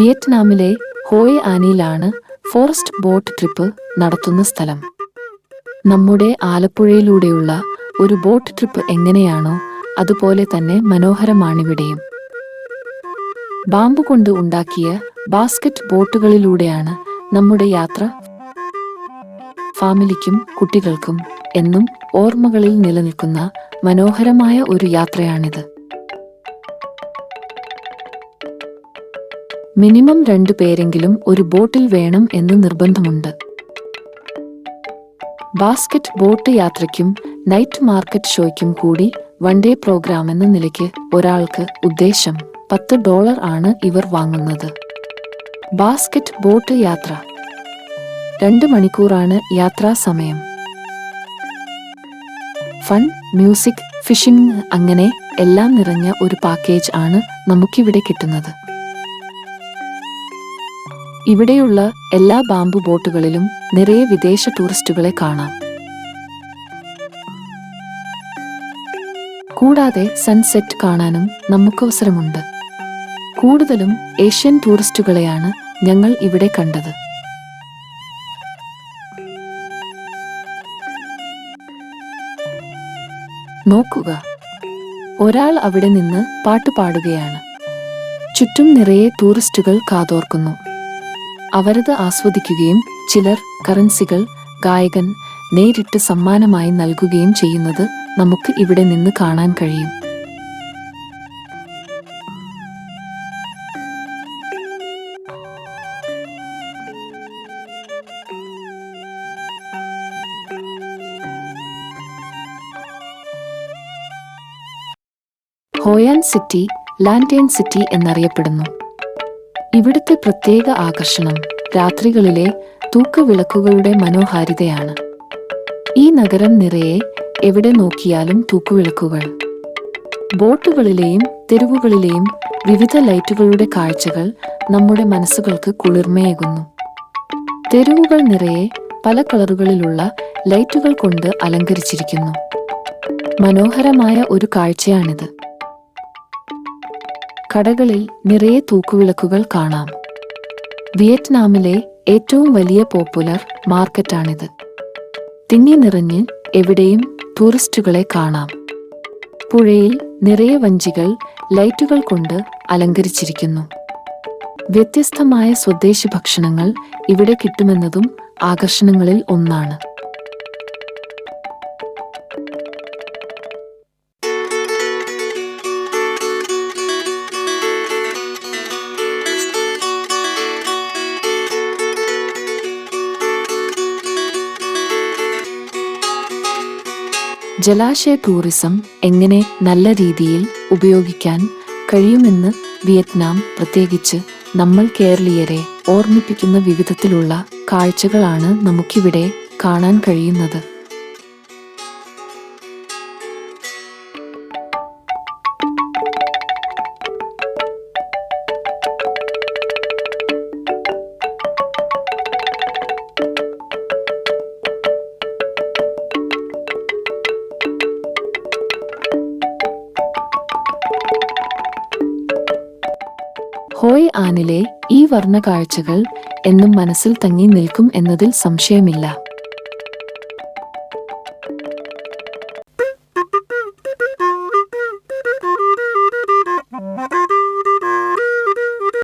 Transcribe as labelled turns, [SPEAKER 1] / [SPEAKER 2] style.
[SPEAKER 1] വിയറ്റ്നാമിലെ ഹോയ് ആനിയിലാണ് forest boat trip നടത്തുന്ന സ്ഥലം നമ്മുടെ ആലപ്പുഴയിലൂടെയുള്ള ഒരു ബോട്ട് ട്രിപ്പ് എങ്ങനെയാണോ അതുപോലെ തന്നെ മനോഹരമാണിവിടെയും ബാമ്പു കൊണ്ട് ഉണ്ടാക്കിയ ബാസ്ക്കറ്റ് ബോട്ടുകളിലൂടെയാണ് നമ്മുടെ യാത്ര ഫാമിലിക്കും കുട്ടികൾക്കും എന്നും ഓർമ്മകളിൽ നിലനിൽക്കുന്ന മനോഹരമായ ഒരു യാത്രയാണിത് മിനിമം രണ്ടു പേരെങ്കിലും ഒരു ബോട്ടിൽ വേണം എന്ന് നിർബന്ധമുണ്ട് ബാസ്ക്കറ്റ് ബോട്ട് യാത്രയ്ക്കും നൈറ്റ് മാർക്കറ്റ് ഷോയ്ക്കും കൂടി വൺ ഡേ പ്രോഗ്രാം എന്ന നിലയ്ക്ക് ഒരാൾക്ക് ഉദ്ദേശം പത്ത് ഡോളർ ആണ് ഇവർ വാങ്ങുന്നത് ബാസ്ക്കറ്റ് ബോട്ട് യാത്ര രണ്ട് മണിക്കൂറാണ് യാത്രാ സമയം ഫൺ മ്യൂസിക് ഫിഷിംഗ് അങ്ങനെ എല്ലാം നിറഞ്ഞ ഒരു പാക്കേജ് ആണ് നമുക്കിവിടെ കിട്ടുന്നത് ഇവിടെയുള്ള എല്ലാ ബാമ്പു ബോട്ടുകളിലും നിറയെ വിദേശ ടൂറിസ്റ്റുകളെ കാണാം കൂടാതെ സൺസെറ്റ് കാണാനും നമുക്ക് അവസരമുണ്ട് കൂടുതലും ഏഷ്യൻ ടൂറിസ്റ്റുകളെയാണ് ഞങ്ങൾ ഇവിടെ കണ്ടത് നോക്കുക ഒരാൾ അവിടെ നിന്ന് പാട്ട് പാടുകയാണ് ചുറ്റും നിറയെ ടൂറിസ്റ്റുകൾ കാതോർക്കുന്നു അവരത് ആസ്വദിക്കുകയും ചിലർ കറൻസികൾ ഗായകൻ നേരിട്ട് സമ്മാനമായി നൽകുകയും ചെയ്യുന്നത് നമുക്ക് ഇവിടെ നിന്ന് കാണാൻ കഴിയും ഹോയാൻ സിറ്റി ലാൻഡേൻ സിറ്റി എന്നറിയപ്പെടുന്നു ഇവിടുത്തെ പ്രത്യേക ആകർഷണം രാത്രികളിലെ തൂക്കുവിളക്കുകളുടെ മനോഹാരിതയാണ് ഈ നഗരം നിറയെ എവിടെ നോക്കിയാലും തൂക്കുവിളക്കുകൾ ബോട്ടുകളിലെയും തെരുവുകളിലെയും വിവിധ ലൈറ്റുകളുടെ കാഴ്ചകൾ നമ്മുടെ മനസ്സുകൾക്ക് കുളിർമയേകുന്നു തെരുവുകൾ നിറയെ പല കളറുകളിലുള്ള ലൈറ്റുകൾ കൊണ്ട് അലങ്കരിച്ചിരിക്കുന്നു മനോഹരമായ ഒരു കാഴ്ചയാണിത് കടകളിൽ നിറയെ തൂക്കുവിളക്കുകൾ കാണാം വിയറ്റ്നാമിലെ ഏറ്റവും വലിയ പോപ്പുലർ മാർക്കറ്റാണിത് തിങ്ങി നിറഞ്ഞ് എവിടെയും ടൂറിസ്റ്റുകളെ കാണാം പുഴയിൽ നിറയെ വഞ്ചികൾ ലൈറ്റുകൾ കൊണ്ട് അലങ്കരിച്ചിരിക്കുന്നു വ്യത്യസ്തമായ സ്വദേശി ഭക്ഷണങ്ങൾ ഇവിടെ കിട്ടുമെന്നതും ആകർഷണങ്ങളിൽ ഒന്നാണ് ജലാശയ ടൂറിസം എങ്ങനെ നല്ല രീതിയിൽ ഉപയോഗിക്കാൻ കഴിയുമെന്ന് വിയറ്റ്നാം പ്രത്യേകിച്ച് നമ്മൾ കേരളീയരെ ഓർമ്മിപ്പിക്കുന്ന വിവിധത്തിലുള്ള കാഴ്ചകളാണ് നമുക്കിവിടെ കാണാൻ കഴിയുന്നത് ഹോയ് ആനിലെ ഈ വർണ്ണ കാഴ്ചകൾ എന്നും മനസ്സിൽ തങ്ങി നിൽക്കും എന്നതിൽ സംശയമില്ല